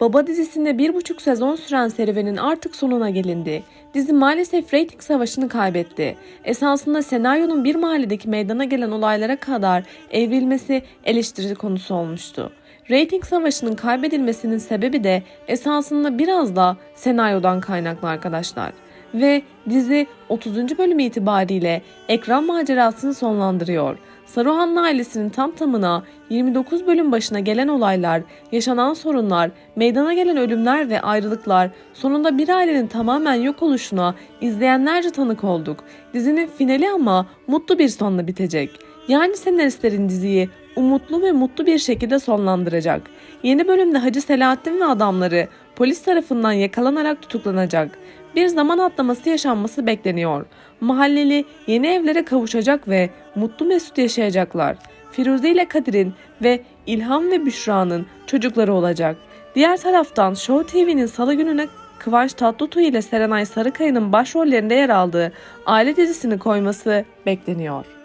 Baba dizisinde bir buçuk sezon süren serüvenin artık sonuna gelindi. Dizi maalesef reyting savaşını kaybetti. Esasında senaryonun bir mahalledeki meydana gelen olaylara kadar evrilmesi eleştiri konusu olmuştu. Rating savaşının kaybedilmesinin sebebi de esasında biraz da senaryodan kaynaklı arkadaşlar. Ve dizi 30. bölüm itibariyle ekran macerasını sonlandırıyor. Saruhanlı ailesinin tam tamına 29 bölüm başına gelen olaylar, yaşanan sorunlar, meydana gelen ölümler ve ayrılıklar, sonunda bir ailenin tamamen yok oluşuna izleyenlerce tanık olduk. Dizinin finali ama mutlu bir sonla bitecek. Yani senaristlerin diziyi umutlu ve mutlu bir şekilde sonlandıracak. Yeni bölümde Hacı Selahattin ve adamları polis tarafından yakalanarak tutuklanacak. Bir zaman atlaması yaşanması bekleniyor. Mahalleli yeni evlere kavuşacak ve mutlu mesut yaşayacaklar. Firuze ile Kadir'in ve İlham ve Büşra'nın çocukları olacak. Diğer taraftan Show TV'nin salı gününe Kıvanç Tatlıtuğ ile Serenay Sarıkaya'nın başrollerinde yer aldığı aile dizisini koyması bekleniyor.